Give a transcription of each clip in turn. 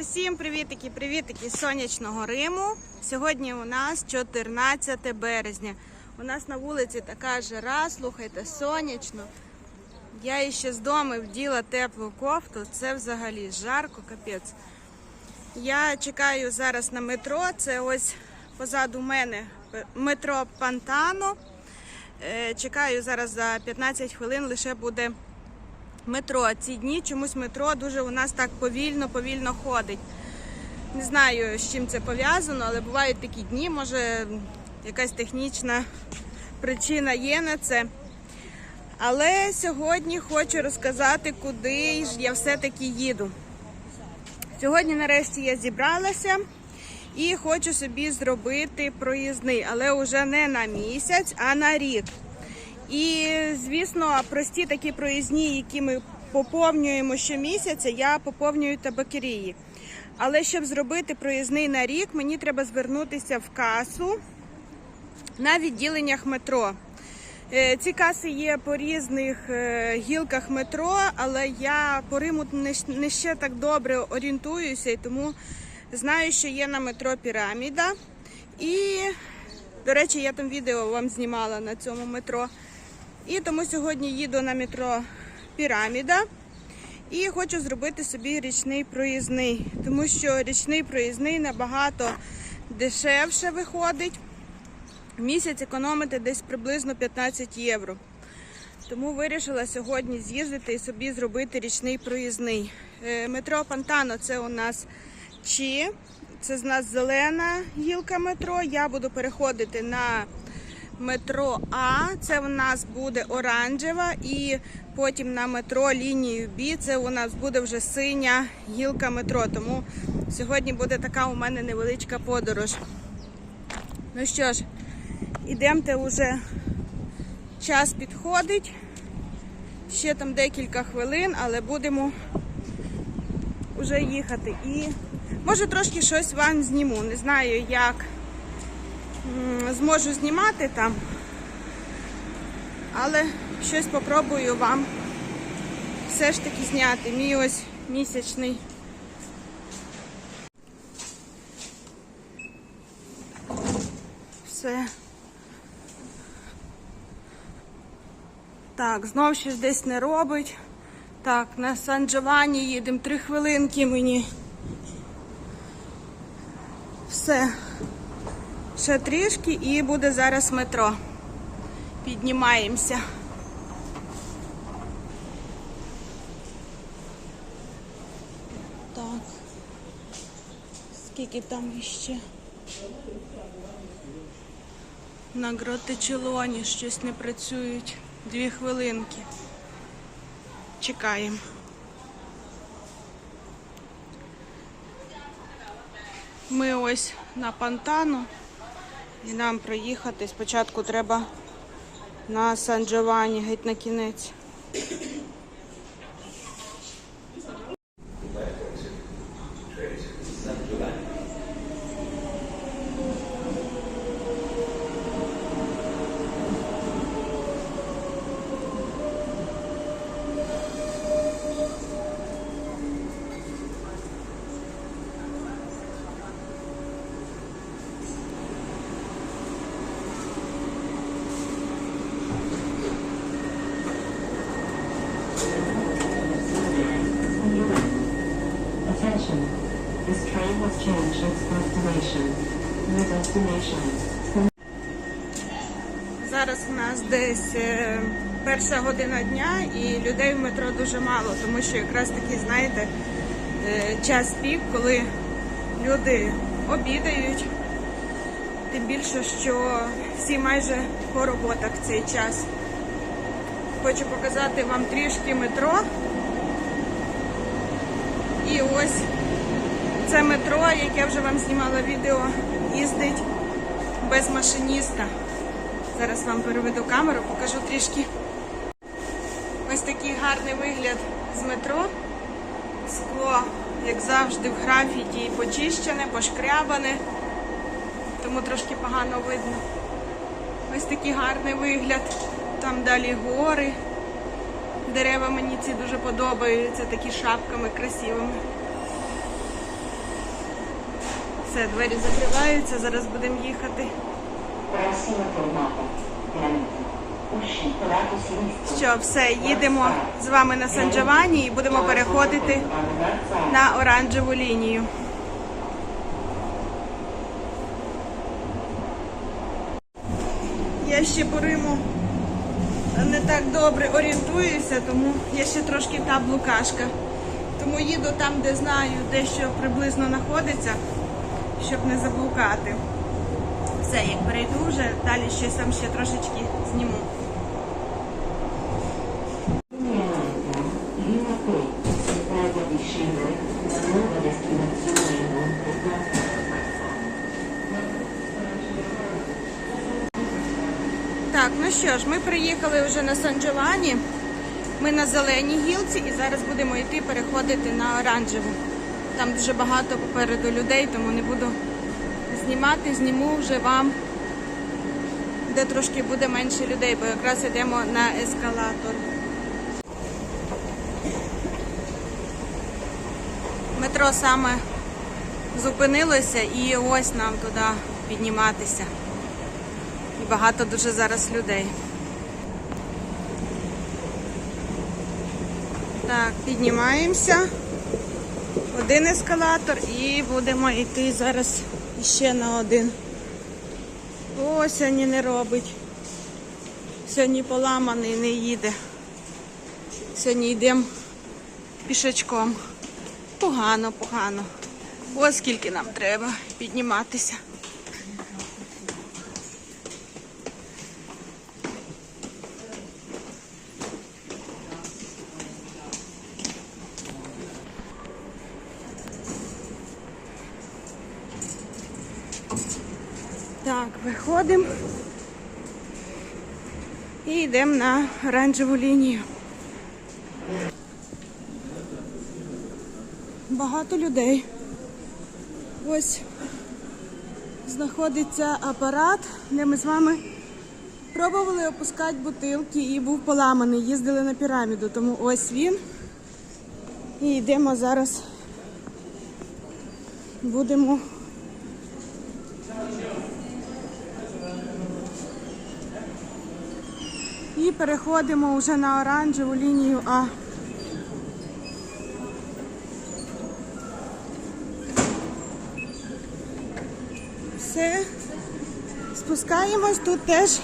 Усім привітики, привітики з сонячного Риму. Сьогодні у нас 14 березня. У нас на вулиці така жара, слухайте, сонячно. Я ще з дому вділа теплу кофту. Це взагалі жарко, капець. Я чекаю зараз на метро. Це ось позаду мене метро Пантано. Е, Чекаю зараз за 15 хвилин лише буде метро. Ці дні чомусь метро дуже у нас так повільно, повільно ходить. Не знаю, з чим це пов'язано, але бувають такі дні. Може, якась технічна причина є на це. Але сьогодні хочу розказати, куди ж я все-таки їду. Сьогодні, нарешті, я зібралася і хочу собі зробити проїзний, але вже не на місяць, а на рік. І, звісно, прості такі проїзні, які ми поповнюємо щомісяця, я поповнюю табакерії. Але щоб зробити проїзний на рік, мені треба звернутися в касу на відділеннях метро. Е, Ці каси є по різних е, гілках метро, але я по Риму не ще так добре орієнтуюся і тому знаю, що є на метро Піраміда. І, до речі, я там відео вам знімала на цьому метро. І тому сьогодні їду на метро Піраміда і хочу зробити собі річний проїзний, тому що річний проїзний набагато дешевше виходить. Місяць економити десь приблизно 15 євро. Тому вирішила сьогодні з'їздити і собі зробити річний проїзний. Е, Метро Пантано це у нас Чі, це з нас зелена гілка метро. Я буду переходити на метро А, це у нас буде оранжева, і потім на метро лінію Б, це у нас буде вже синя гілка метро. Тому сьогодні буде така у мене невеличка подорож. Ну що ж, ідемте уже час підходить. Ще там декілька хвилин, але будемо вже їхати. І може трошки щось вам зніму. Не знаю, як зможу знімати там, але щось попробую вам все ж таки зняти. Мій ось місячний. Все. Так, знов щось десь не робить. Так, на Сан Джованні їдемо три хвилинки мені. Все. Ще трішки і буде зараз метро. Піднімаємося. Так. Скільки там іще? На Гротичелоні щось не працюють. Дві хвилинки. Чекаємо. Ми ось на Пантану і нам проїхати. Спочатку треба на Сан Джованні, геть на кінець. Десь е, перша година дня і людей в метро дуже мало, тому що якраз таки, знаєте, е, час пік, коли люди обідають. Тим більше, що всі майже по роботах в цей час. Хочу показати вам трішки метро. І ось це метро, яке вже вам знімала відео, їздить без машиніста. Зараз вам переведу камеру, покажу трішки. Ось такий гарний вигляд з метро. Скло, як завжди, в графіті почищене, пошкрябане, тому трошки погано видно. Ось такий гарний вигляд. Там далі гори. Дерева мені ці дуже подобаються, такі шапками красивими. Все, двері закриваються, зараз будемо їхати. Що, все, їдемо з вами на Сан Джованні і будемо переходити на оранжеву лінію. Я ще по Риму не так добре орієнтуюся, тому я ще трошки та блукашка. Тому їду там, де знаю, де що приблизно знаходиться, щоб не заблукати. Все, як перейду вже, далі ще сам ще трошечки зніму. linea alta. Linea 3. Si prega di scendere. La nuova destinazione è Monte Plata. Так, ну що ж, ми приїхали вже на Сан Джованні. Ми на зеленій гілці і зараз будемо йти переходити на оранжеву. Там дуже багато попереду людей, тому не буду знімати, зніму вже вам, де трошки буде менше людей, бо якраз йдемо на ескалатор. Метро саме зупинилося і ось нам туди підніматися. І багато дуже зараз людей. Так, піднімаємося. Один ескалатор і будемо йти зараз ще на один. О, сьогодні не робить. Сьогодні поламаний, не їде. Сьогодні йдемо пішечком. Погано, погано. Ось скільки нам треба підніматися. Так, виходимо і йдемо на оранжеву лінію. Багато людей. Ось знаходиться апарат, де ми з вами пробували опускати бутилки і був поламаний. Їздили на піраміду, тому ось він. І йдемо зараз. Будемо І переходимо вже на оранжеву лінію А. Все. Спускаємось, тут теж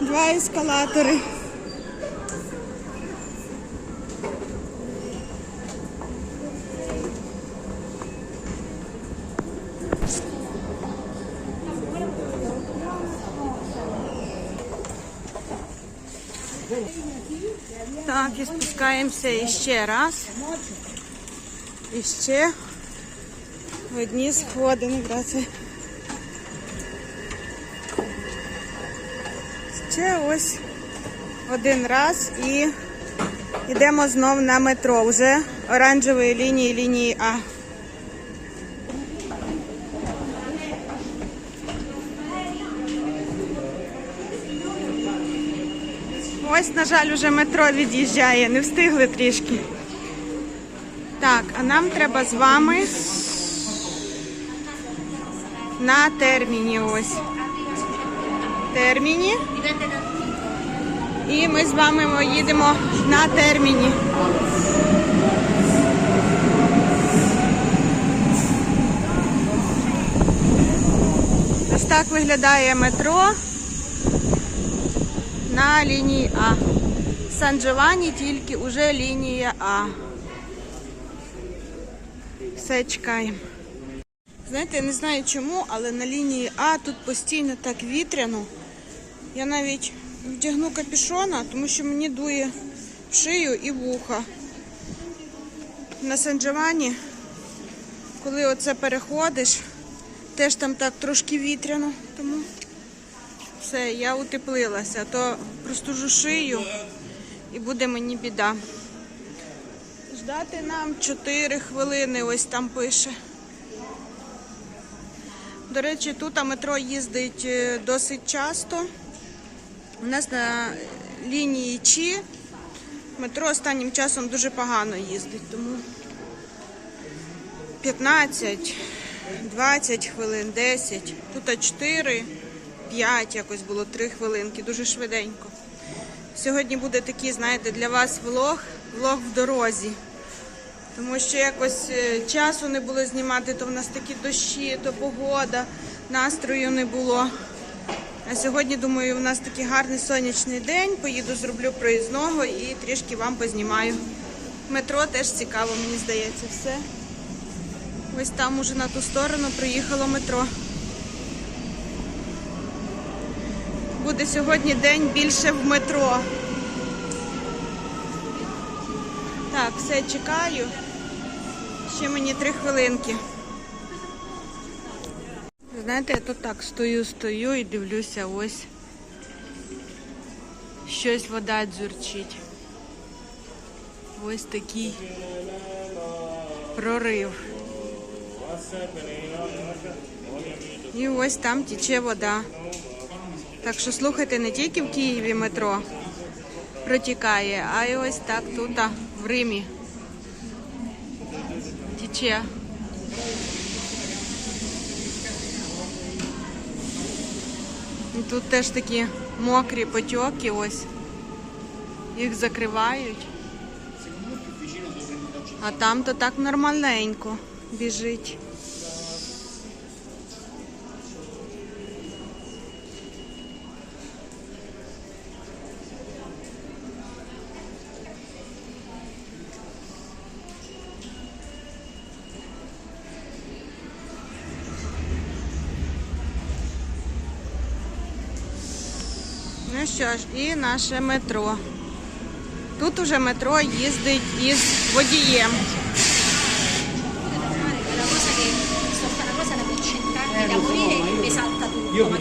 два ескалатори. Так, і спускаємося іще раз. І ще в одні сходи. Грація. Ще ось один раз і йдемо знов на метро вже оранжевої лінії лінії А. Ось, на жаль, уже метро від'їжджає, не встигли трішки. Так, а нам треба з вами на терміні ось. Терміні. І ми з вами їдемо на терміні. Ось так виглядає метро на лінії А. Сан Джованні тільки уже лінія А. Все чекаємо. Знаєте, я не знаю чому, але на лінії А тут постійно так вітряно. Я навіть вдягну капюшона, тому що мені дує в шию і вуха. На Сан Джованні, коли оце переходиш, теж там так трошки вітряно, тому все, я утеплилася, то простужу шию і буде мені біда. Ждати нам 4 хвилини, ось там пише. До речі, тут метро їздить е, досить часто. У нас на лінії Чі метро останнім часом дуже погано їздить, тому 15 20 хвилин, 10. Тут 4, 5 якось було 3 хвилинки, дуже швиденько. Сьогодні буде такий, знаєте, для вас влог, влог в дорозі. Тому що якось е, часу не було знімати, то в нас такі дощі, то погода, настрою не було. А сьогодні, думаю, у нас такий гарний сонячний день. Поїду, зроблю проїзного і трішки вам познімаю. Метро теж цікаво, мені здається, все. Ось там уже на ту сторону приїхало метро. Буде сьогодні день більше в метро. Так, все чекаю. Ще мені три хвилинки. Знаєте, я тут так стою, стою і дивлюся, ось щось вода дзюрчить. Ось такий прорив. І ось там тече вода. Так що слухайте, не тільки в Києві метро протікає, а й ось так тут, в Римі. Тече. І тут теж такі мокрі потьоки, ось. Їх закривають. А там то так нормальненько біжить. Ну що ж, і наше метро. Тут уже метро їздить із водієм. E e.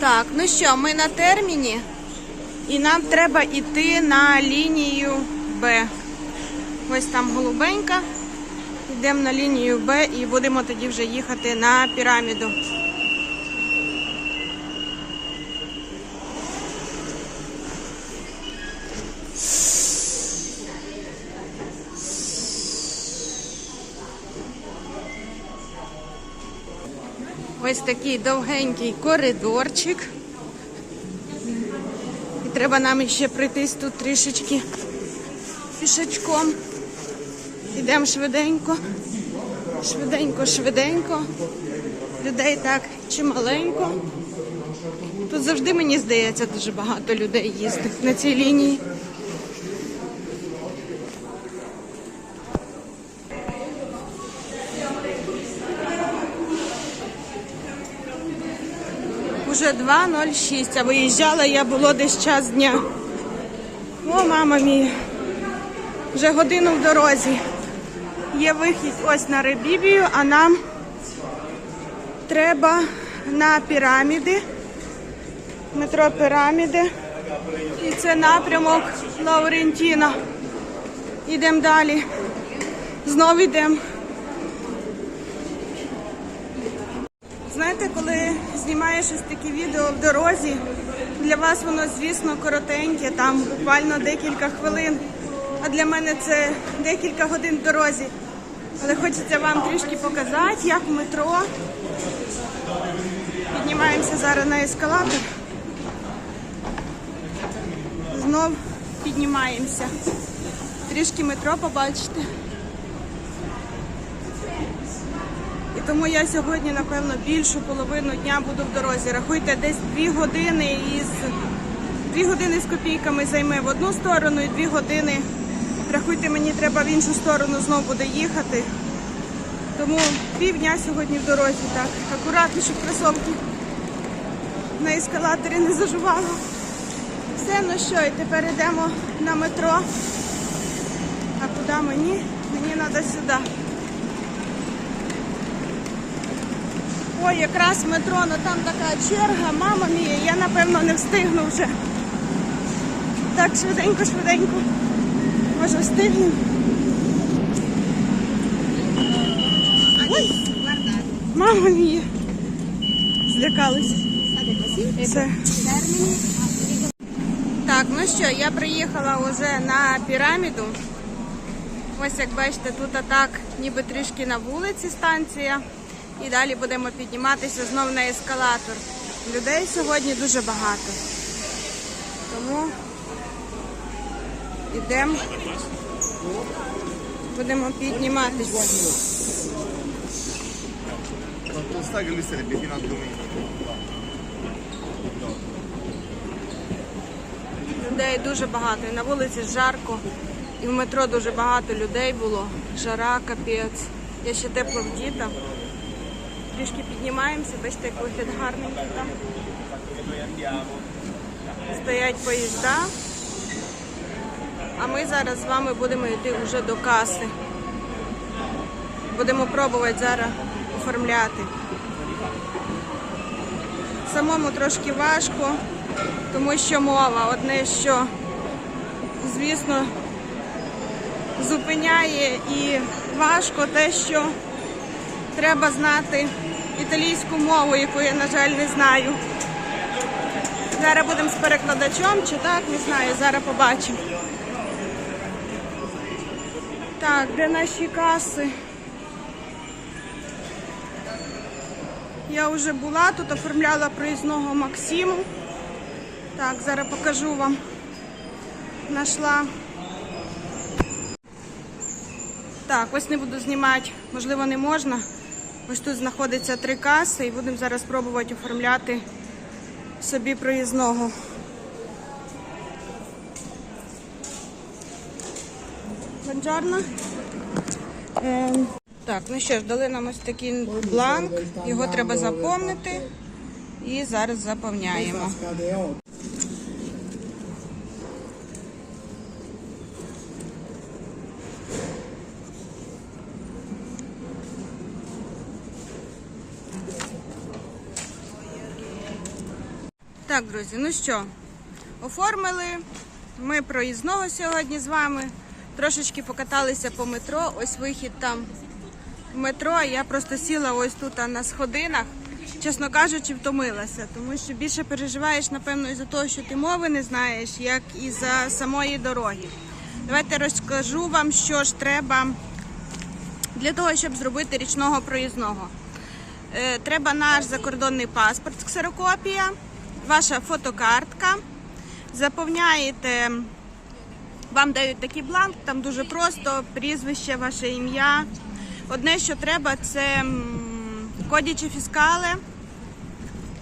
Так, ну що, ми на терміні, і нам треба йти на лінію Б. Ось там голубенька. Йдемо на лінію Б і будемо тоді вже їхати на піраміду. Ось такий довгенький коридорчик. Треба нам ще пройтись тут трішечки пішечком. Йдемо швиденько. Швиденько, швиденько. Людей так чималенько. Тут завжди, мені здається, дуже багато людей їздить на цій лінії. Уже 2.06, а виїжджала я було десь час дня. О, мама мія. Вже годину в дорозі. Є вихід ось на Ребібію, а нам треба на піраміди. Метро піраміди. І це напрямок Лаурентіна. Йдемо далі. Знову йдемо. Знаєте, коли знімаєш ось такі відео в дорозі, для вас воно, звісно, коротеньке, там буквально декілька хвилин. А для мене це декілька годин в дорозі. Але хочеться вам трішки показати, як в метро. Піднімаємося зараз на ескалатор. Знов піднімаємося. Трішки метро побачите. Тому я сьогодні, напевно, більшу половину дня буду в дорозі. Рахуйте, десь дві години із дві години з копійками займе в одну сторону і дві години. Рахуйте, мені треба в іншу сторону знову буде їхати. Тому півдня сьогодні в дорозі, так. Акуратно, щоб кросовки на ескалаторі не зажувало. Все, ну що, і тепер йдемо на метро. А куди мені? Мені треба сюди. Ой, якраз метро, ну там така черга, мама мія, я напевно не встигну вже. Так, швиденько, швиденько. Може встигнемо. Ой, мама мія. злякались. Все. Так, ну що, я приїхала вже на піраміду. Ось як бачите, тут так ніби трішки на вулиці станція. І далі будемо підніматися знов на ескалатор. Людей сьогодні дуже багато. Тому йдемо. Будемо підніматися. Людей дуже багато. І на вулиці жарко. І в метро дуже багато людей було. Жара, капець. Я ще тепло вдіта. Трішки піднімаємося, бачите, як вигляд гарненький там. Стоять поїзда. А ми зараз з вами будемо йти вже до каси. Будемо пробувати зараз оформляти. Самому трошки важко, тому що мова одне, що, звісно, зупиняє і важко те, що треба знати італійську мову, яку я, на жаль, не знаю. Зараз будемо з перекладачом чи так, не знаю, зараз побачимо. Так, де наші каси? Я вже була тут, оформляла проїзного Максиму. Так, зараз покажу вам. Нашла. Так, ось не буду знімати, можливо, не можна. Ось тут знаходиться три каси і будемо зараз пробувати оформляти собі проїзного. Бонджорно. Ем, Так, ну що ж, дали нам ось такий бланк, його треба заповнити і зараз заповняємо. Друзі, ну що, оформили. Ми проїзного сьогодні з вами. Трошечки покаталися по метро. Ось вихід там в метро. Я просто сіла ось тут на сходинах. Чесно кажучи, втомилася, тому що більше переживаєш, напевно, із-за того, що ти мови не знаєш, як і за самої дороги. Давайте розкажу вам, що ж треба для того, щоб зробити річного проїзного. Е, Треба наш закордонний паспорт, ксерокопія, ваша фотокартка. Заповняєте, вам дають такий бланк, там дуже просто прізвище, ваше ім'я. Одне, що треба, це кодічі фіскали.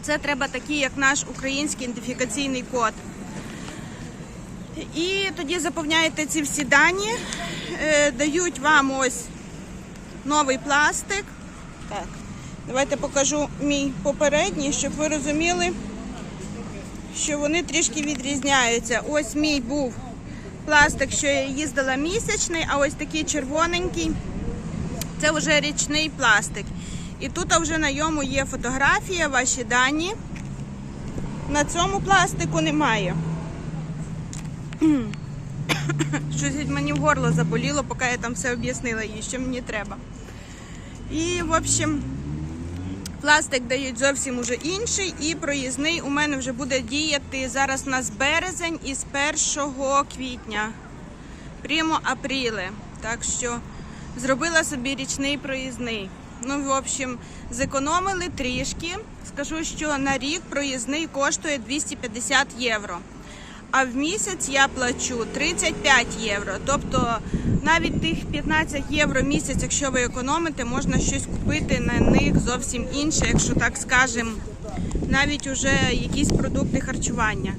Це треба такі, як наш український ідентифікаційний код. І тоді заповняєте ці всі дані, Е, дають вам ось новий пластик. Так, давайте покажу мій попередній, щоб ви розуміли, що вони трішки відрізняються. Ось мій був пластик, що я їздила місячний, а ось такий червоненький це вже річний пластик. І тут вже на йому є фотографія, ваші дані. На цьому пластику немає. Щось мені в горло заболіло, поки я там все об'яснила їй, що мені треба. І, в общем, пластик дають зовсім уже інший, і проїзний у мене вже буде діяти зараз у нас березень із 1 квітня. Прямо апріле. Так що зробила собі річний проїзний. Ну, в общем, зекономили трішки. Скажу, що на рік проїзний коштує 250 євро. А в місяць я плачу 35 євро. Тобто навіть тих 15 євро місяць, якщо ви економите, можна щось купити на них зовсім інше, якщо так скажемо, навіть уже якісь продукти харчування.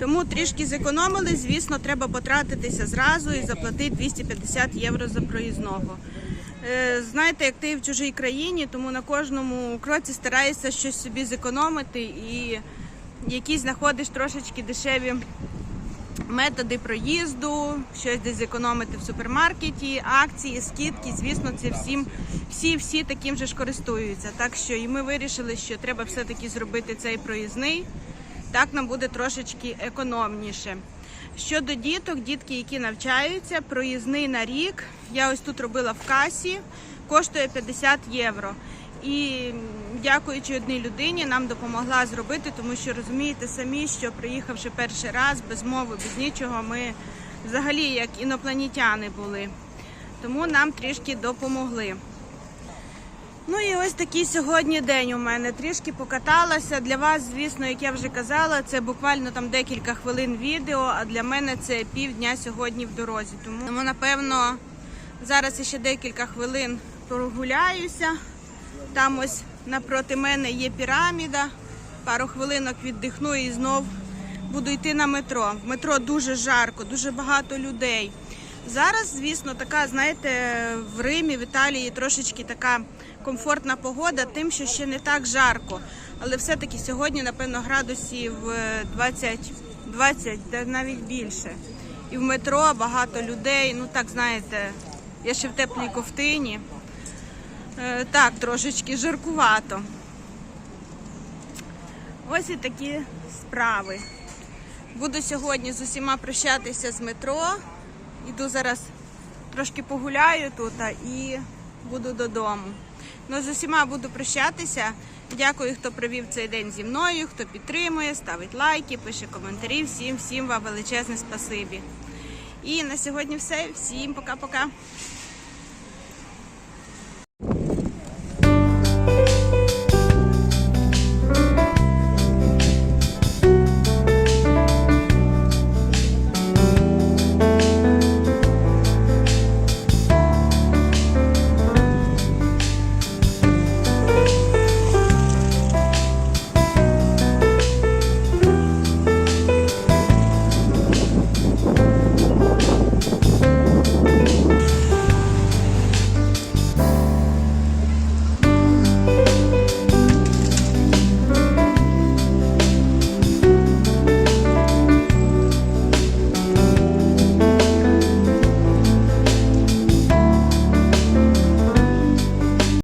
Тому трішки зекономили, звісно, треба потратитися зразу і заплатити 250 євро за проїзного. Е, Знаєте, як ти в чужій країні, тому на кожному кроці стараєшся щось собі зекономити і якісь знаходиш трошечки дешеві методи проїзду, щось десь зекономити в супермаркеті, акції, скидки. Звісно, це всім всі, всі таким же ж користуються. Так що і ми вирішили, що треба все-таки зробити цей проїзний. Так нам буде трошечки економніше. Щодо діток, дітки, які навчаються, проїзний на рік. Я ось тут робила в касі, коштує 50 євро. І дякуючи одній людині, нам допомогла зробити, тому що розумієте самі, що приїхавши перший раз без мови, без нічого, ми взагалі як інопланетяни були. Тому нам трішки допомогли. Ну і ось такий сьогодні день у мене. Трішки покаталася. Для вас, звісно, як я вже казала, це буквально там декілька хвилин відео, а для мене це півдня сьогодні в дорозі. Тому, напевно, зараз ще декілька хвилин прогуляюся. Там ось напроти мене є піраміда. Пару хвилинок віддихну і знов буду йти на метро. В метро дуже жарко, дуже багато людей. Зараз, звісно, така, знаєте, в Римі, в Італії трошечки така комфортна погода, тим, що ще не так жарко. Але все-таки сьогодні, напевно, градусів е, 20, 20, та навіть більше. І в метро багато людей. Ну так, знаєте, я ще в теплій ковтині. Е, Так, трошечки жаркувато. Ось і такі справи. Буду сьогодні з усіма прощатися з метро. Іду зараз трошки погуляю тут і буду додому. Ну, з усіма буду прощатися. Дякую, хто провів цей день зі мною, хто підтримує, ставить лайки, пише коментарі. Всім, всім вам величезне спасибі. І на сьогодні все. Всім пока-пока.